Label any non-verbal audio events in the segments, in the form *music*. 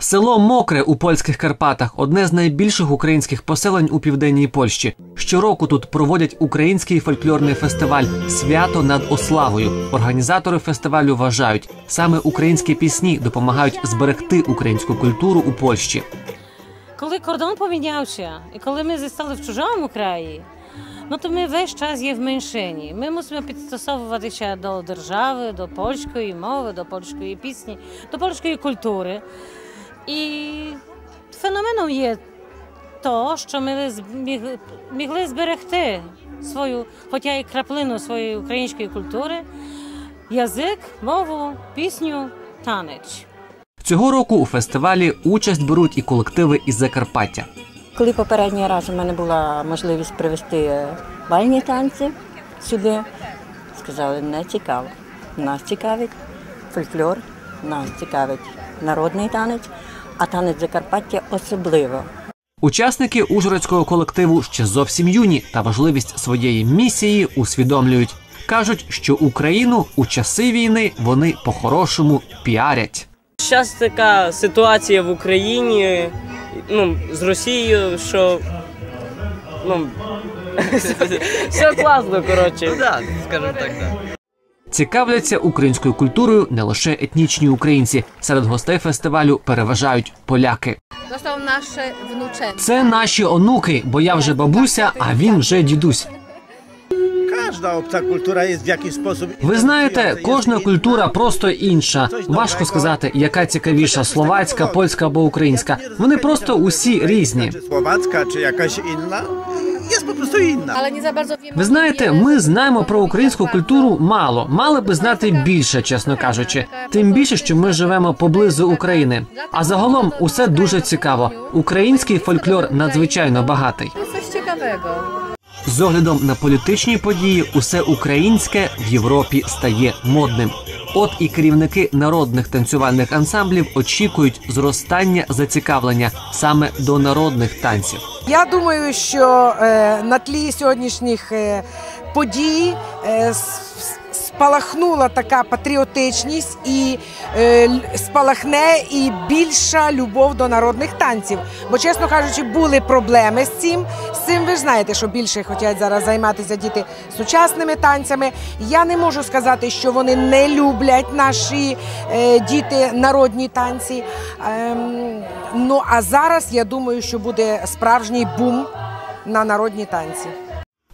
Село Мокре у польських Карпатах одне з найбільших українських поселень у південній Польщі. Щороку тут проводять український фольклорний фестиваль Свято над Ославою. Організатори фестивалю вважають, саме українські пісні допомагають зберегти українську культуру у Польщі. Коли кордон помінявся, і коли ми зістали в чужому краї, ну то ми весь час є в меншині. Ми мусимо підстосовуватися до держави, до польської мови, до польської пісні, до польської культури. І феноменом є то, що ми зміг- могли зберегти свою, хоча і краплину своєї української культури, язик, мову, пісню, танець. Цього року у фестивалі участь беруть і колективи із Закарпаття. Коли попередній раз у мене була можливість привезти е, бальні танці сюди, сказали, не цікаво. Нас цікавить фольклор, нас цікавить народний танець, а танець Закарпаття особливо. Учасники ужгородського колективу ще зовсім юні та важливість своєї місії усвідомлюють. кажуть, що Україну у часи війни вони по-хорошому піарять. Зараз така ситуація в Україні ну, з Росією, що ну, *laughs* все класно, коротше. Да, скажем так, да. Цікавляться українською культурою не лише етнічні українці. Серед гостей фестивалю переважають поляки. Це наші онуки, бо я вже бабуся, а він вже дідусь. Obca kultura jest w jakiś sposób. Ви знаєте, кожна культура просто інша. Важко сказати, яка цікавіша словацька, польська або українська. Вони просто усі різні. Słowacka, czy jakaś inna, jest po prostu inna. Ale nie za bardzo wiemy. Ви знаєте, ми знаємо про українську культуру мало, мали би знати більше, чесно кажучи. Тим більше, що ми живемо поблизу України. А загалом усе дуже цікаво. Український фольклор надзвичайно багатий. Coś ciekawego. З оглядом на політичні події, усе українське в Європі стає модним. От і керівники народних танцювальних ансамблів очікують зростання зацікавлення саме до народних танців. Я думаю, що е, на тлі сьогоднішніх е, подій е, спалахнула така патріотичність і е, спалахне і більша любов до народних танців. Бо, чесно кажучи, були проблеми з цим. З цим ви ж знаєте, що більше хочуть зараз займатися діти сучасними танцями. Я не можу сказати, що вони не люблять наші е, діти народні танці. Ем, ну а зараз я думаю, що буде справжній бум на народні танці.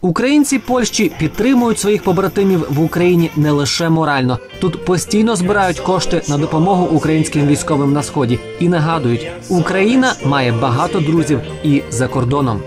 Українці Польщі підтримують своїх побратимів в Україні не лише морально. Тут постійно збирають кошти на допомогу українським військовим на сході і нагадують, Україна має багато друзів і за кордоном.